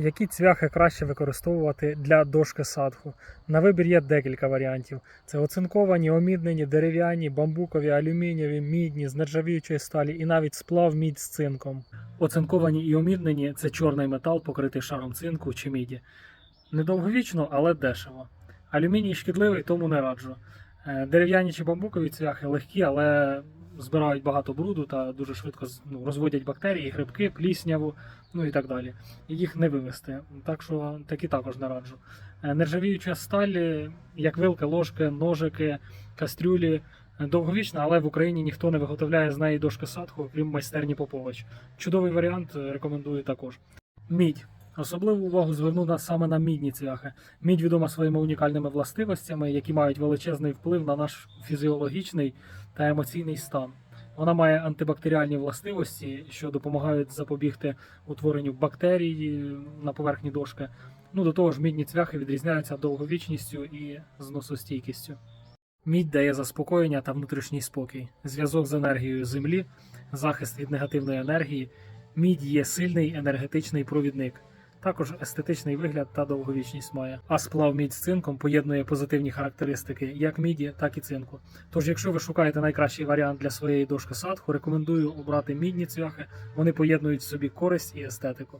Які цвяхи краще використовувати для дошки садху? На вибір є декілька варіантів: це оцинковані, оміднені, дерев'яні, бамбукові, алюмінієві, мідні, з нержавіючої сталі і навіть сплав мідь з цинком. Оцинковані і оміднені це чорний метал, покритий шаром цинку чи міді. Недовговічно, але дешево. Алюміній шкідливий, тому не раджу. Е, Дерев'яні чи бамбукові цвяхи легкі, але збирають багато бруду та дуже швидко ну, розводять бактерії, грибки, плісняву, ну і так далі. І Їх не вивести. Так що такі також не раджу. Е, Нержавіюча сталь, е, як вилки, ложки, ножики, кастрюлі. е, Довговічна, але в Україні ніхто не виготовляє з неї дошки садху, крім майстерні Попович. Чудовий варіант, рекомендую також. Мідь. Особливу увагу зверну на саме на мідні цвяхи. Мідь відома своїми унікальними властивостями, які мають величезний вплив на наш фізіологічний та емоційний стан. Вона має антибактеріальні властивості, що допомагають запобігти утворенню бактерій на поверхні дошки. Ну до того ж, мідні цвяхи відрізняються довговічністю і зносостійкістю. Мідь дає заспокоєння та внутрішній спокій, зв'язок з енергією землі, захист від негативної енергії. Мідь є сильний енергетичний провідник. Також естетичний вигляд та довговічність має. А сплав мідь з цинком поєднує позитивні характеристики як міді, так і цинку. Тож, якщо ви шукаєте найкращий варіант для своєї дошки садху, рекомендую обрати мідні цвяхи. Вони поєднують в собі користь і естетику.